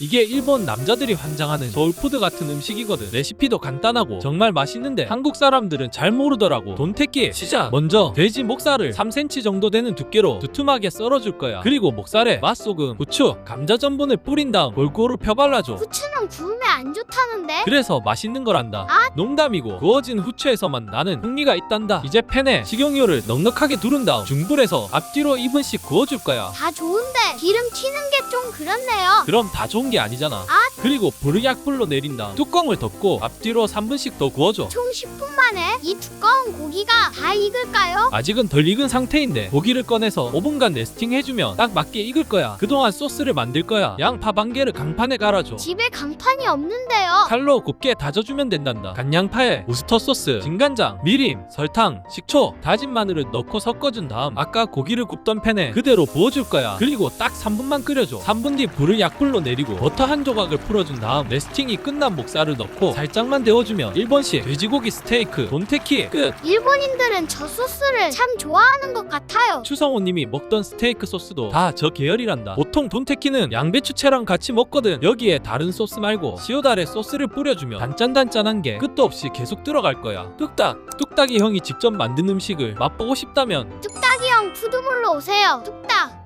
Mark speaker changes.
Speaker 1: 이게 일본 남자들이 환장하는 소울푸드 같은 음식이거든. 레시피도 간단하고 정말 맛있는데 한국 사람들은 잘 모르더라고. 돈테끼 시작. 먼저 돼지 목살을 3cm 정도 되는 두께로 두툼하게 썰어줄 거야. 그리고 목살에 맛소금, 후추, 감자 전분을 뿌린 다음 골고루 펴발라줘.
Speaker 2: 후추 는 구우면 안 좋다는데?
Speaker 1: 그래서 맛있는 거란다.
Speaker 2: 아.
Speaker 1: 농담이고 구워진 후추에서만 나는 흥미가 있단다. 이제 팬에 식용유를 넉넉하게 두른 다음 중불에서 앞뒤로 2분씩 구워줄 거야.
Speaker 2: 다 좋은데 기름 튀는 게 좀 그렇네요.
Speaker 1: 그럼 다 좋은 게 아니잖아.
Speaker 2: 아.
Speaker 1: 그리고 불을 약불로 내린 다음 뚜껑을 덮고 앞뒤로 3분씩 더 구워줘.
Speaker 2: 총 10분 만에 이 두꺼운 고기가 다 익을까요?
Speaker 1: 아직은 덜 익은 상태인데 고기를 꺼내서 5분간 레스팅 해주면 딱 맞게 익을 거야. 그동안 소스를 만들 거야. 양파 반 개를 강판에 갈아줘.
Speaker 2: 집에 강판이 없는데요.
Speaker 1: 칼로 곱게 다져주면 된단다. 간양파에 우스터 소스, 진간장, 미림, 설탕, 식초, 다진 마늘을 넣고 섞어준 다음 아까 고기를 굽던 팬에 그대로 부어줄 거야. 그리고 딱 3분만 끓여줘. 3분 뒤 불을 약불로 내리고 버터 한 조각을 풀어준 다음 레스팅이 끝난 목살을 넣고 살짝만 데워주면 일본식 돼지고기 스테이크 돈테키 끝.
Speaker 2: 일본인들은 저 소스를 참 좋아하는 것 같아요.
Speaker 1: 추성호님이 먹던 스테이크 소스도 다 저 계열이란다. 보통 돈테키는 양배추채랑 같이 먹거든. 여기에 다른 소스 말고 시오다레 소스를 뿌려주면 단짠단짠한 게 끝도 없이 계속 들어갈 거야. 뚝딱 뚝딱이 형이 직접 만든 음식을 맛보고 싶다면
Speaker 2: 뚝딱이 형 푸드몰로 오세요. 뚝딱.